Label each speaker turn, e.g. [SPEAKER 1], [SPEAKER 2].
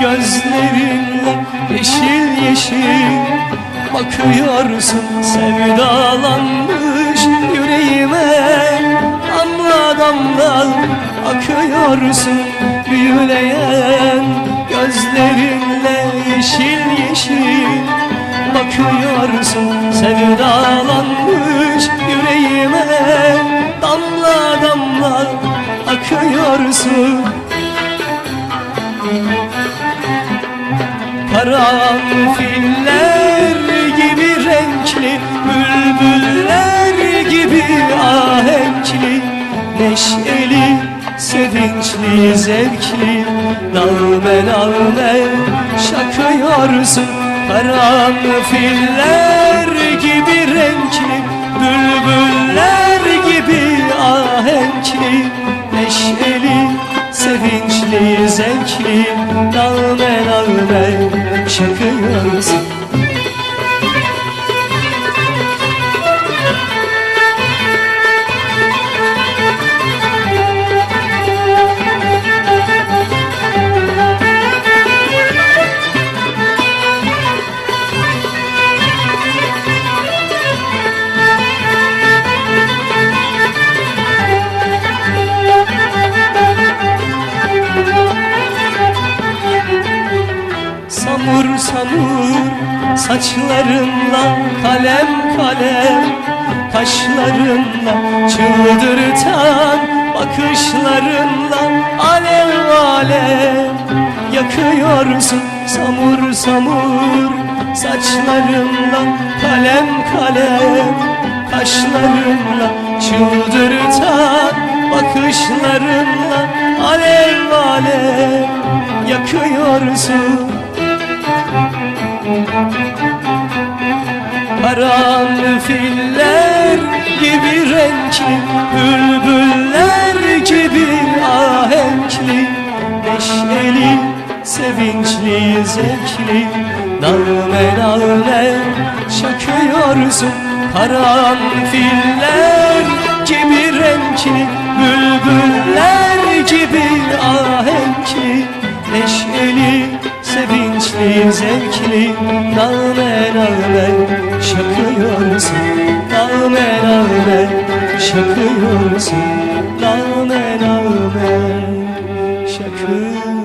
[SPEAKER 1] gözlerinle yeşil yeşil bakıyorsun sevdalanma. Damla akıyorsun Büyüleyen gözlerinle yeşil yeşil Bakıyorsun. Sevdalanmış yüreğime Damla damla akıyorsun. Karanfiller sevinçli, zevkli Nağme nağme şakıyorsun Karanfiller gibi renkli Bülbüller gibi ahenkli. Neşeli, sevinçli, zevkli. Nağme nağme şakıyorsun Samur saçlarınla kalem kalem Kaşlarınla çıldırtan bakışlarınla alev alev Yakıyorsun samur samur saçlarınla kalem kalem Kaşlarınla çıldırtan bakışlarınla alev alev Yakıyorsun Karanfiller gibi renkli Bülbüller gibi ahenkli. Neşeli, sevinçli, zevkli Nağme nağme şakıyorsun Karanfiller gibi renkli Bülbüller gibi ahenkli. Neşeli, zevkli zevkli Nağme nağme şakıyorsun. Nağme nağme şakıyorsun. Nağme nağme şakıyorsun.